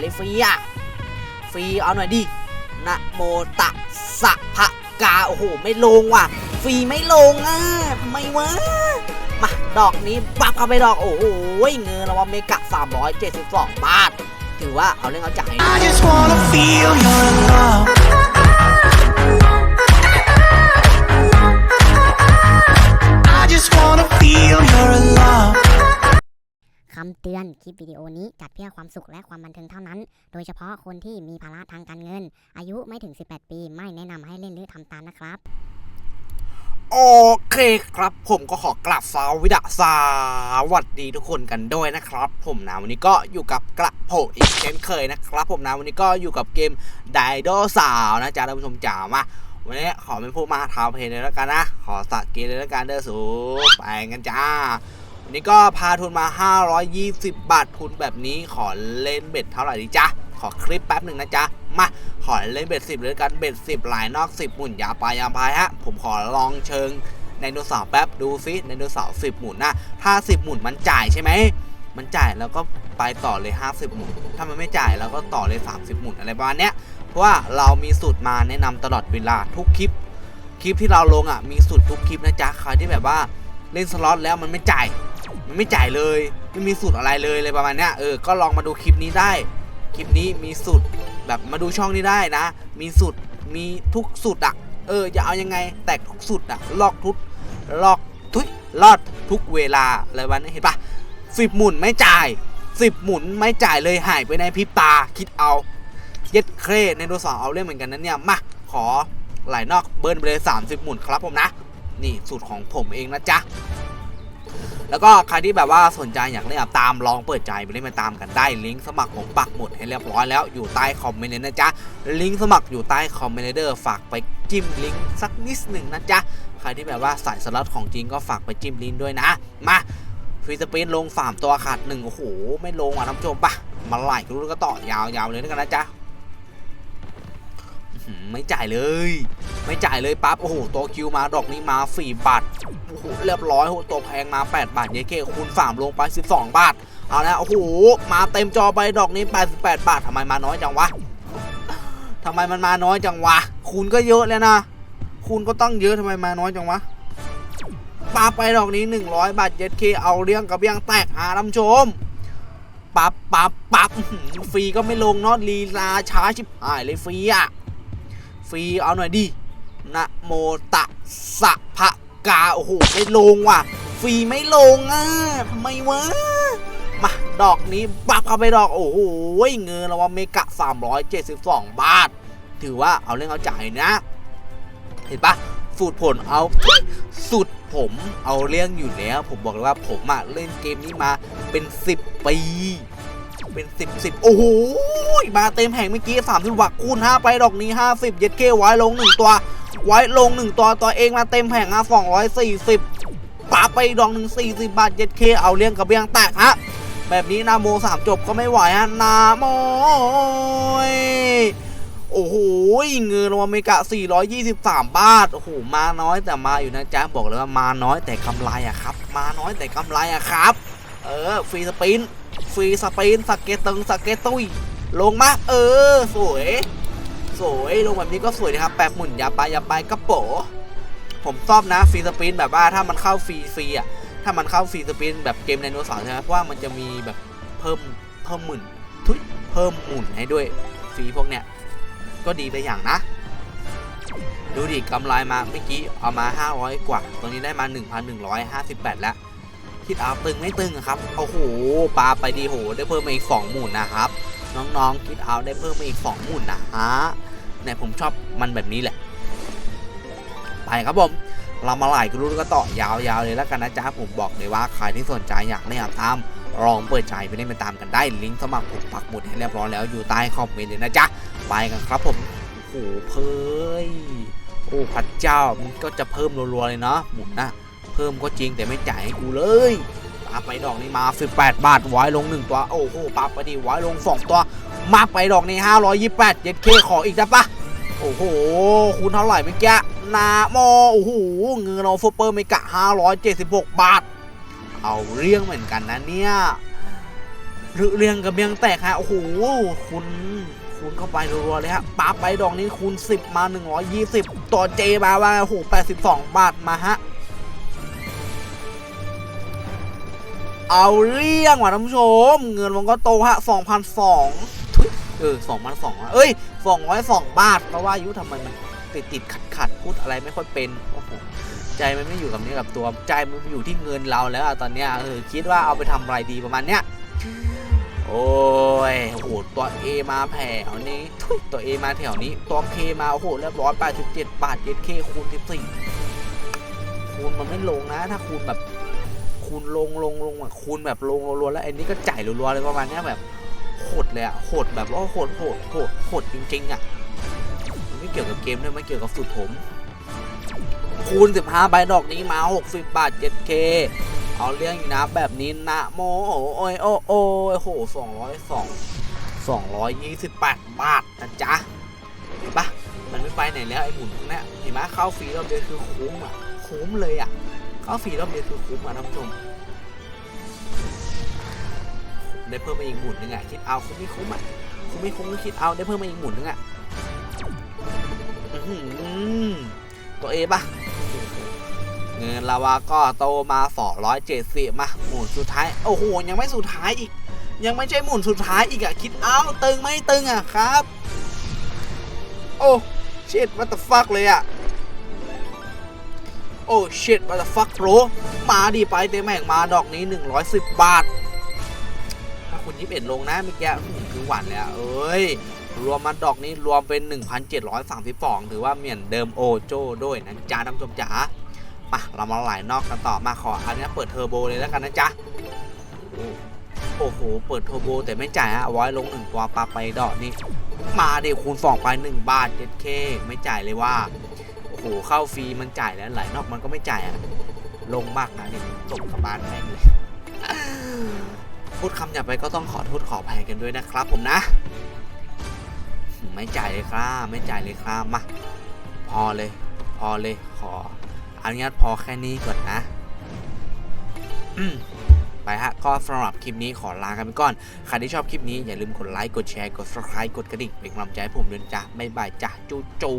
เลยฟรีอะฟรีเอาหน่อยดินะโมตะสะพะกาโอ้โหไม่ลงว่ะ ฟรีไม่ลงอะไม่วะมาดอกนี้ปับเข้าไปดอกโอ้โหเงินเราว่าเมกะ372 บาท ถือว่าเอาเรื่องเอาจ่าย เตือน คลิปวิดีโอนี้จัดเพื่อความสุขและความบันเทิงเท่านั้น โดยเฉพาะคนที่มีภาระทางการเงิน อายุไม่ถึง 18 ปี ไม่แนะนำให้เล่นหรือทำตามนะครับ โอเคครับผมก็ขอกลับสวิดาสวัสดีทุกคนกันด้วยนะครับ ผมนะวันนี้ก็อยู่กับกระโผอีกเช่นเคยนะครับ ผมนะวันนี้ก็อยู่กับเกมไดโดสาวนะจ๊ะท่านผู้ชมจ๋ามาวันนี้ขอเป็นผู้มาทาวเพลงเลยแล้วกันนะ ขอสักเกมเลยแล้วกันเด้อสูไปกันจ้า นนี้ก็พาทุนมา 520 บาททุนแบบนี้ขอเล่นเบ็ดเท่าไหร่ดีจ๊ะ ขอคลิปแป๊บหนึ่งนะจ๊ะ มา ขอเล่นเบ็ดสิบเลยกันเบ็ดสิบหลายนอกสิบหมุนยาปลายยาพายฮะ ผมขอลองเชิงไดโนเสาร์แป๊บดูซิไดโนเสาร์สิบหมุนนะถ้าสิบหมุนมันจ่ายใช่ไหม มันจ่ายแล้วก็ไปต่อเลย 50 หมุน ถ้ามันไม่จ่ายเราก็ต่อเลย 30 หมุนอะไรประมาณเนี้ย เพราะว่าเรามีสูตรมาแนะนำตลอดเวลาทุกคลิป คลิปที่เราลงอะมีสูตรทุกคลิปนะจ๊ะ ใครที่แบบว่าเล่นสล็อตแล้วมันไม่จ่าย มันไม่จ่ายเลยไม่มีสูตรอะไรเลยอะไรประมาณเนี้ยเออก็ลองมาดูคลิปนี้ได้ คลิปนี้มีสูตรแบบมาดูช่องนี้ได้นะ มีสูตรมีทุกสูตรอะเออจะเอายังไงแตกทุกสูตรอะลอกทุกลอกทุยรอดทุกเวลาอะไรวันนี้เห็นปะสิบหมุนไม่จ่ายสิบหมุนไม่จ่ายเลยหายไปในพริบตาคิดเอาเย็ดเครในโดสองเอาเล่นเหมือนกันนะเนี่ยมาขอไหลนอกเบิร์นไปเลย30หมุนครับผมนะ นี่สูตรของผมเองนะจ๊ะ แล้วก็ใครที่แบบว่าสนใจอยากเล่นตามลองเปิดใจไปเล่นมาตามกันได้ลิงก์สมัครผมปักหมุดให้เรียบร้อยแล้วอยู่ใต้คอมเมนต์เลยนะจ๊ะลิงก์สมัครอยู่ใต้คอมเมนต์เดอร์ฝากไปจิ้มลิงก์สักนิดหนึ่งนะจ๊ะใครที่แบบว่าสายสล็อตของจริงก็ฝากไปจิ้มลิงก์ด้วยนะมาฟรีสเปนลงสามตัวขาดหนึ่งโอ้โหไม่ลงอะท่านผู้ชมปะมาไล่รู้แล้ก็ต่อยาวๆเลยนะกันนะจ๊ะ ไม่จ่ายเลย ไม่จ่ายเลยปั๊บโอ้โหตัวคิวมาดอกนี้มาสี่บาทโอ้โหเรียบร้อยโอ้โหตัวแพงมา8บาทเยเคคูณ3ลงไป 12 บาท เอาแล้วโอ้โหมาเต็มจอไปดอกนี้ 88 บาททำไมมาน้อยจังวะทำไมมันมาน้อยจังวะคูณก็เยอะแล้วนะคูณก็ต้องเยอะทำไมมาน้อยจังวะปาไปดอกนี้ 100 บาทเยเคเอาเรื่องกับเรื่องแตกหาท่านชมปับปับปับฟรีก็ไม่ลงเนาะลีลาช้าชิบหายเลยฟรีอะ ฟรีเอาหน่อยดินะโมตัสะภะกา โอ้โห ไม่ลงว่ะ ฟรีไม่ลงอะทำไมวะ มาดอกนี้ปับเข้าไปดอก โอ้โห เงินเราวัลเมกะ 372 บาท ถือว่าเอาเรื่องเอาจ่ายนะ เห็นปะสูตรผลเอาสูตรผมเอาเรื่องอยู่แล้ว ผมบอกเลยว่าผมอะเล่นเกมนี้มาเป็น 10 ปี เป็น 10 10 โอ้โหมาเต็มแห่งเมื่อกี้30วักคูณ5ไปดอกนี้ 50 เย็ดเก้ไว้ลง 1 ตัว ไว้ลง 1 ตัวตัวเองมาเต็มแผงอะ240ปาไปดอกหนึ่ง40 บาทเย็ดเคเอาเลี้ยงกับเบี้ยงแตกฮะแบบนี้นาโมสามจบก็ไม่ไหวฮะนาโมยโอ้โหเงินรางวัลอเมริกา423 บาท โอ้โห มาน้อยแต่มาอยู่นะจ๊ะ บอกเลยว่ามาน้อยแต่กำไรอะครับ มาน้อยแต่กำไรอะครับ เออ ฟรีสปิน ฟรีสปินสเก็ตตึงสเก็ตตุยลงมาเออ สวย สวยลงแบบนี้ก็สวยนะครับแปบหมุนยาไปยาไปกระโปผมชอบนะฟรีสปินแบบว่าถ้ามันเข้าฟรีฟรีอะถ้ามันเข้าฟรีสปินแบบเกมไดโนเสาร์ใช่ไหมเพราะว่ามันจะมีแบบเพิ่มเพิ่มหมุนทุยเพิ่มหมุนให้ด้วยฟรีพวกเนี้ยก็ดีไปอย่างนะ ดูดิกำไรมาเมื่อกี้เอามา 500 กว่าตรงนี้ได้มา 1,158 แล้ว คิดเอาตึงไม่ตึงครับโอ้โหปลาไปดีโหได้เพิ่มมาอีก2หมุนนะครับ น้องๆคิดเอาได้เพิ่มมาอีก2หมุนนะฮะเนี่ยผมชอบมันแบบนี้แหละ ไปครับผมเรามาไล่กันรู้ก็ต่อยาวๆเลยแล้วกันนะจ๊ะผมบอกเลยว่าใครที่สนใจอยากเล่นตามลองเปิดใจไปเล่นไปตามกันได้ลิงก์สมัครผมปักหมุดให้เรียบร้อยแล้วอยู่ใต้คอมเมนต์เลยนะจ๊ะไปกันครับผมโอ้โหเพยโอ้พระเจ้ามันก็จะเพิ่มรัวๆเลยเนาะหมุนนะ พิ่มก็จริงแต่ไม่จ่ายให้กูเลยปาไปดอกนี้มา 18 บาทไว้ลง 1 ตัว โอ้โหปาไปดีไว้ลง 2 ตัว มาไปดอกนี้ 528เย็ดเคขออีกได้ปะโอ้โหคูณเท่าไหร่เมื่อกี้นาโมโอ้โห เงินเราฟูเปอร์เมกะ 576 บาท เอาเรื่องเหมือนกันนะเนี่ยหรือเรียงกับเบียงแตกฮะ โอ้โห คุณคูณเข้าไปรัวๆเลยฮะปั๊บไปดอกนี้คูณ 10 มา 120 ต่อเจมาว่าโอ้โห82 บาทมาฮะ เอาเรื่องว่ะท่านผู้ชม เงินมันก็โตฮะ2,002ทุยเออ2,002อะเอ้ย202บาทเพราะว่าอายุทำไมมันติดติดขัดขัดพูดอะไรไม่ค่อยเป็นโอ้โหใจมันไม่อยู่กับเนี้อกับตัวใจมันอยู่ที่เงินเราแล้วอะตอนเนี้ยเออคิดว่าเอาไปทำอะไรดีประมาณเนี้ยโอ้ยโหตัว A มาแถวนี้ทุยตัว A มาแถวนี้ ตัว K มาโอ้โหเรียบร้อย87บาท 7K คูณ14คูณมันไม่ลงนะ ถ้าคูณแบบ คูณลงลงลงอะคูณแบบลงรัวๆแล้วไอ้นี่ก็จ่ายรัวๆเลยประมาณนี้แบบโหดเลยอะโหดแบบว่าโหดโหดโหดโหดจริงๆอะมันไม่เกี่ยวกับเกมด้วยไม่เกี่ยวกับสูตรผม คูณ 15ใบดอกนี้มา 60 บาท 7K เอาเรื่องอยู่นะแบบนี้นะโมโอ้ยโอ้โอ้ยโหสองร้อยสองสองร้อยยี่สิบแปดบาทนะจ๊ะเห็นปะมันไม่ไปไหนแล้วไอ้หมุนพวกนี้เห็นไหมเข้าฟรีรอบเดียวคือคุ้มอะคุ้มเลยอะ เข้าฟรีรอบเดียวคือคุ้มอะท่านผู้ชมได้เพิ่มมาอีกหมุนนึงอะคิดเอาคุ้มไม่คุ้มอะคุ้มไม่คุ้มก็คิดเอาได้เพิ่มมาอีกหมุนนึงอะอื้อหือตัวเอปะเงินลาวาก็โตมา270มาหมุนสุดท้ายโอ้โหยังไม่สุดท้ายอีก ยังไม่ใช่หมุนสุดท้ายอีกอะคิดเอาตึงไม่ตึงอะครับ โอ้ชิตวัต the fuck เลยอะ โอ้ชิตวัต the fuck bro มาดีไปเต็มแห่งมาดอกนี้ 110 บาท ถ้าคุณยิบเอ็ดลงนะเมื่อกี้หือคือหวานเลยอะเอ้ย รวมมาดอกนี้รวมเป็น 1,732 ถือว่าเหมือนเดิมโอโจ้ด้วยนะจ๊ะท่านชมจ๋ามาเรามาไหลนอกกันต่อมาขออันนี้เปิดเทอร์โบเลยแล้วกันนะจ๊ะโอ้โห เปิดเทอร์โบแต่ไม่จ่ายฮะเอาไว้ลงหนึ่งตัวปลาไปดอกนี่มาเดี๋ยวคูณสองไปหนึ่งบาทเจ็ดเคไม่จ่ายเลยว่า โหเข้าฟรีมันจ่ายแล้วไหลนอกมันก็ไม่จ่ายอะลงมากนะเนี่ยตกกระบาลแม่งเลยพูดคำหยาบไปก็ต้องขอโทษขออภัยกันด้วยนะครับ ผมนะ ไม่จ่ายเลยครับไม่จ่ายเลยครับมาพอเลย พอเลยขออนุญาตพอแค่นี้ก่อนนะไปฮะ ก็สำหรับคลิปนี้ขอลากันไปก่อน ใครที่ชอบคลิปนี้อย่าลืมกดไลค์ กดแชร์ กด subscribe กดกระดิ่ง เป็นกำลังใจให้ผมด้วยนจ้ะบ๊ายบายจ้ะจูจู